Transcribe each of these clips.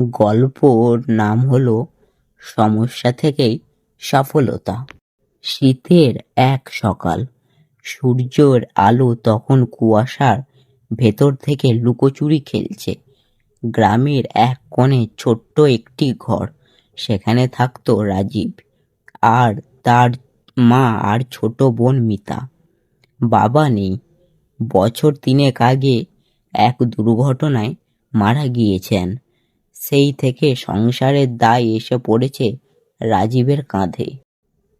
গল্পর নাম হলো সমস্যা থেকেই সফলতা। শীতের এক সকাল, সূর্যের আলো তখন কুয়াশার ভেতর থেকে লুকোচুরি খেলছে। গ্রামের এক কোণে ছোট্ট একটি ঘর, সেখানে থাকতো রাজীব আর তার মা আর ছোট বোন মিতা। বাবা নেই। বছর তিনেক আগে এক দুর্ঘটনায় মারা গিয়েছেন। সেই থেকে সংসারের দায় এসে পড়েছে রাজীবের কাঁধে।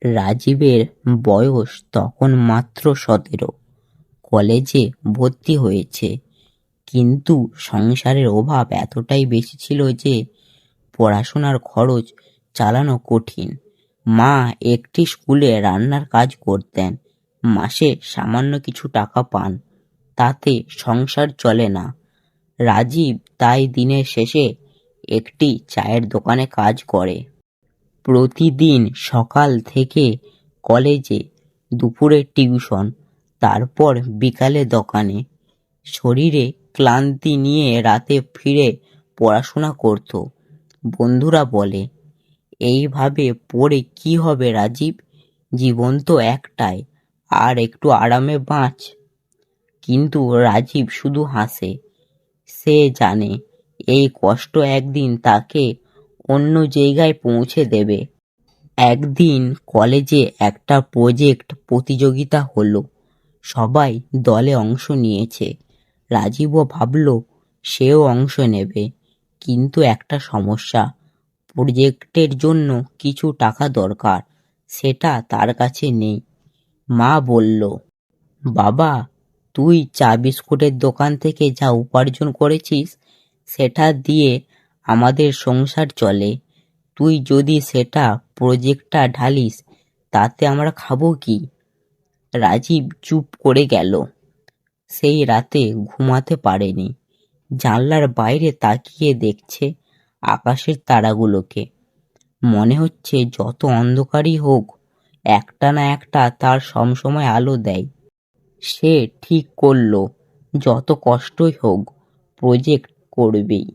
রাজীবের বয়স তখন মাত্র সতেরো। কলেজে ভর্তি হয়েছে। কিন্তু সংসারের অভাব এতটাই বেশি ছিল যে পড়াশোনার খরচ চালানো কঠিন। মা একটি স্কুলে রান্নার কাজ করতেন। মাসে সামান্য কিছু টাকা পান। তাতে সংসার চলে না। রাজীব তাই দিনের শেষে একটি চায়ের দোকানে কাজ করে। প্রতিদিন সকাল থেকে কলেজে, দুপুরে টিউশন, তারপর বিকালে দোকানে। শরীরে ক্লান্তি নিয়ে রাতে ফিরে পড়াশোনা করত। বন্ধুরা বলে, এইভাবে পড়ে কি হবে রাজীব? জীবন তো একটাই, আর একটু আরামে বাঁচ। কিন্তু রাজীব শুধু হাসে। সে জানে এই কষ্ট একদিন তাকে অন্য জায়গায় পৌঁছে দেবে। একদিন কলেজে একটা প্রজেক্ট প্রতিযোগিতা হলো। সবাই দলে অংশ নিয়েছে। রাজীবও ভাবল সেও অংশ নেবে। কিন্তু একটা সমস্যা, প্রজেক্টের জন্য কিছু টাকা দরকার, সেটা তার কাছে নেই। মা বলল, বাবা, তুই চা বিস্কুটের দোকান থেকে যা উপার্জন করেছিস সেটা দিয়ে আমাদের সংসার চলে। তুই যদি সেটা প্রজেক্টটা ঢালিস, তাতে আমরা খাব কি? রাজীব চুপ করে গেল। সেই রাতে ঘুমাতে পারেনি। জানলার বাইরে তাকিয়ে দেখছে আকাশের তারাগুলোকে। মনে হচ্ছে যত অন্ধকারই হোক, একটা না একটা তার সমসময় আলো দেয়। সে ঠিক করল, যত কষ্টই হোক প্রজেক্ট করবেই।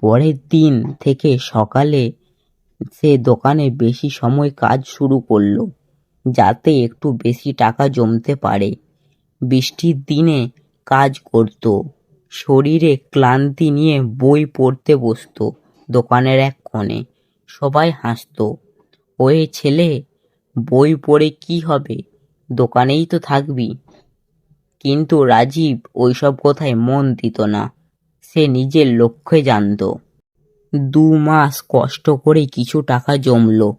পরের দিন থেকে সকালে সে দোকানে বেশি সময় কাজ শুরু করল, যাতে একটু বেশি টাকা জমতে পারে। বৃষ্টির দিনে কাজ করত, শরীরে ক্লান্তি নিয়ে বই পড়তে বসতো দোকানের এক কোণে। সবাই হাসতো ওয়ে ছেলে, বই পড়ে কি হবে? দোকানেই তো থাকবি। কিন্তু রাজীব ওইসব কথায় মন দিত না। সে নিজের লক্ষ্যে জানত। দু মাস কষ্ট করে কিছু টাকা জমলো।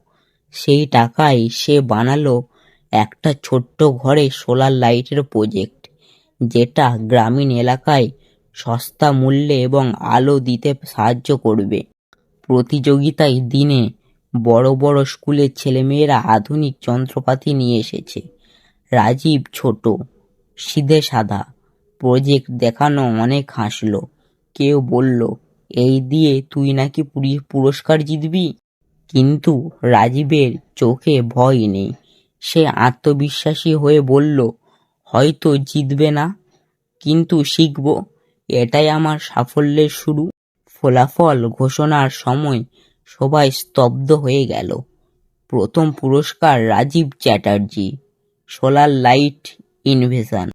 সেই টাকায় সে বানালো একটা ছোট্ট ঘরে সোলার লাইটের প্রজেক্ট, যেটা গ্রামীণ এলাকায় সস্তা মূল্যে এবং আলো দিতে সাহায্য করবে। প্রতিযোগিতায় দিনে বড় বড় স্কুলের ছেলেমেয়েরা আধুনিক যন্ত্রপাতি নিয়ে এসেছে। রাজীব ছোট, সিধে সাদা, প্রজেক্ট দেখানো অনেক হাসলো। কেউ বলল, এই দিয়ে তুই নাকি পুরি- পুরস্কার জিতবি? কিন্তু রাজীবের চোখে ভয় নেই। সে আত্মবিশ্বাসী হয়ে বলল, হয়তো জিতবে না, কিন্তু শিখব, এটাই আমার সাফল্যের শুরু। ফলাফল ঘোষণার সময় সবাই স্তব্ধ হয়ে গেল। প্রথম পুরস্কার Rajiv Chatterjee, solar light invention.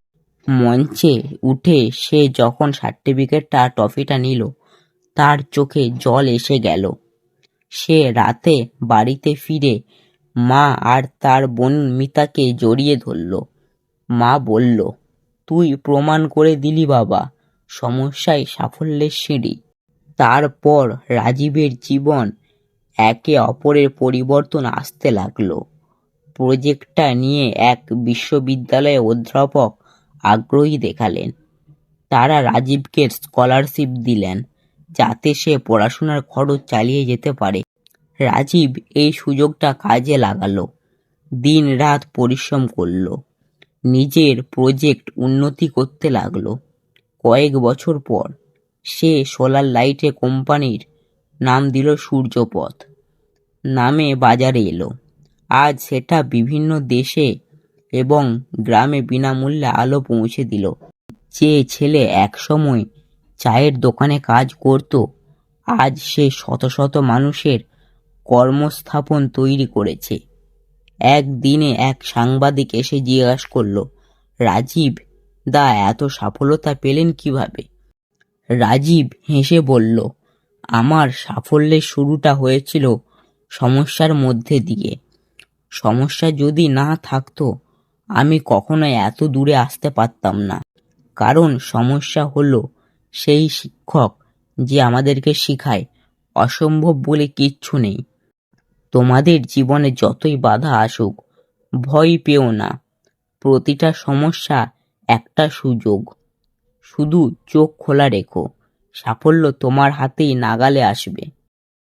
মঞ্চে উঠে সে যখন সার্টিফিকেটটা ট্রফিটা নিল, তার চোখে জল এসে গেল। সে রাতে বাড়িতে ফিরে মা আর তার বোন মিতাকে জড়িয়ে ধরল। মা বলল, তুই প্রমাণ করে দিলি বাবা, সমস্যায় সাফল্যের সিঁড়ি। তারপর রাজীবের জীবন একে অপরের পরিবর্তন আসতে লাগল। প্রজেক্টটা নিয়ে এক বিশ্ববিদ্যালয়ে অধ্যাপক আগ্রহী দেখালেন। তারা রাজীবকে স্কলারশিপ দিলেন, যাতে সে পড়াশোনার খরচ চালিয়ে যেতে পারে। রাজীব এই সুযোগটা কাজে লাগালো দিন রাত পরিশ্রম করল, নিজের প্রজেক্ট উন্নতি করতে লাগল। কয়েক বছর পর সে সোলার লাইটে কোম্পানির নাম দিল সূর্যপথ। নামে বাজারে এলো। আজ সেটা বিভিন্ন দেশে এবং গ্রামে বিনামূল্যে আলো পৌঁছে দিল। যে ছেলে একসময় চায়ের দোকানে কাজ করত, আজ সে শত শত মানুষের কর্মস্থাপন তৈরি করেছে। একদিনে এক সাংবাদিক এসে জিজ্ঞাসা করল, রাজীব দা, এত সফলতা পেলেন কীভাবে? রাজীব হেসে বলল, আমার সাফল্যের শুরুটা হয়েছিল সমস্যার মধ্যে দিয়ে। সমস্যা যদি না থাকতো আমি কখনোই এত দূরে আসতে পারতাম না। কারণ সমস্যা হলো সেই শিক্ষক যে আমাদেরকে শেখায়, অসম্ভব বলে কিচ্ছু নেই। তোমাদের জীবনে যতই বাধা আসুক, ভয় পেও না। প্রতিটা সমস্যা একটা সুযোগ। শুধু চোখ খোলা রেখো, সাফল্য তোমার হাতেই নাগালে আসবে।